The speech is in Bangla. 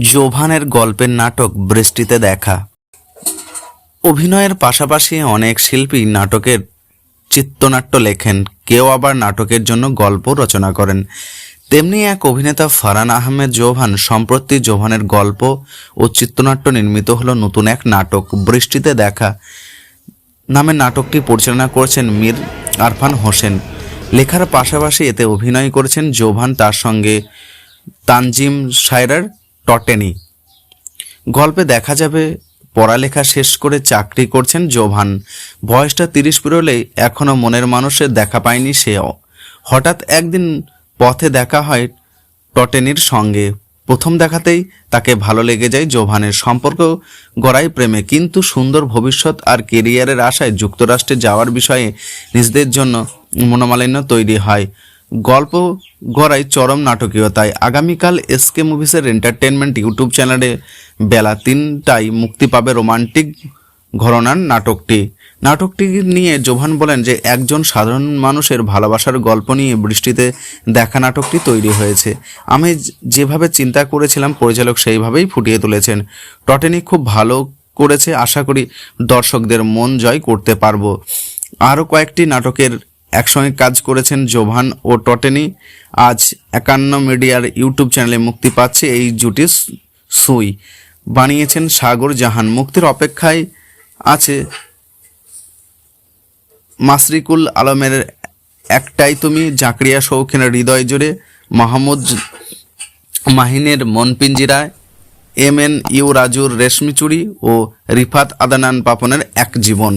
জোভানের গল্পের নাটক বৃষ্টিতে দেখা। অভিনয়ের পাশাপাশি অনেক শিল্পী নাটকের চিত্রনাট্য লেখেন, কেউ আবার নাটকের জন্য গল্প রচনা করেন। তেমনি এক অভিনেতা ফারহান আহমেদ জোভান সম্প্রতি জোভানের গল্প ও চিত্রনাট্য নির্মিত হলো নতুন এক নাটক, বৃষ্টিতে দেখা নামের নাটকটি পরিচালনা করেছেন মীর আরফান হোসেন। লেখার পাশাপাশি এতে অভিনয় করেছেন জোভান, তার সঙ্গে তানজিম সায়রার টটেনি। গল্পে দেখা যাবে, পড়ালেখা শেষ করে চাকরি করছেন জোভান। বয়সটা তিরিশ পেরোলেই এখনও মনের মানুষের দেখা পায়নি সেও। হঠাৎ একদিন পথে দেখা হয় টটেনির সঙ্গে। প্রথম দেখাতেই তাকে ভালো লেগে যায় জোভানের সম্পর্ক গড়াই প্রেমে, কিন্তু সুন্দর ভবিষ্যৎ আর কেরিয়ারের আশায় যুক্তরাষ্ট্রে যাওয়ার বিষয়ে নিজেদের জন্য মনোমালিন্য তৈরি হয়। গল্প গড়াই চরম নাটকীয়তায় আগামীকাল এসকে মুভিসের এন্টারটেনমেন্ট ইউটিউব চ্যানেলে বেলা তিনটায় মুক্তি পাবে রোমান্টিক ঘরনার নাটকটি। নাটকটি নিয়ে জোভান বলেন যে, একজন সাধারণ মানুষের ভালোবাসার গল্প নিয়ে বৃষ্টিতে দেখা নাটকটি তৈরি হয়েছে। আমি যেভাবে চিন্তা করেছিলাম, পরিচালক সেইভাবেই ফুটিয়ে তুলেছেন। টটেনি খুব ভালো করেছে, আশা করি দর্শকদের মন জয় করতে পারব। আরও কয়েকটি নাটকের একসঙ্গে কাজ করেছেন জোভান ও টটেনি। আজ একান্ন মিডিয়ার ইউটিউব চ্যানেলে মুক্তি পাচ্ছে এই জুটি সুই। বানিয়েছেন সাগর জাহান। মুক্তির অপেক্ষায় আছে মাসরিকুল আলমের একটাই তুমি, জাকরিয়া শৌখিনের হৃদয় জুড়ে মাহমুদ মাহিনের মনপিঞ্জিরায় এম এন ইউ রাজুর রেশমি চুড়ি ও রিফাত আদানান পাপনের এক জীবন।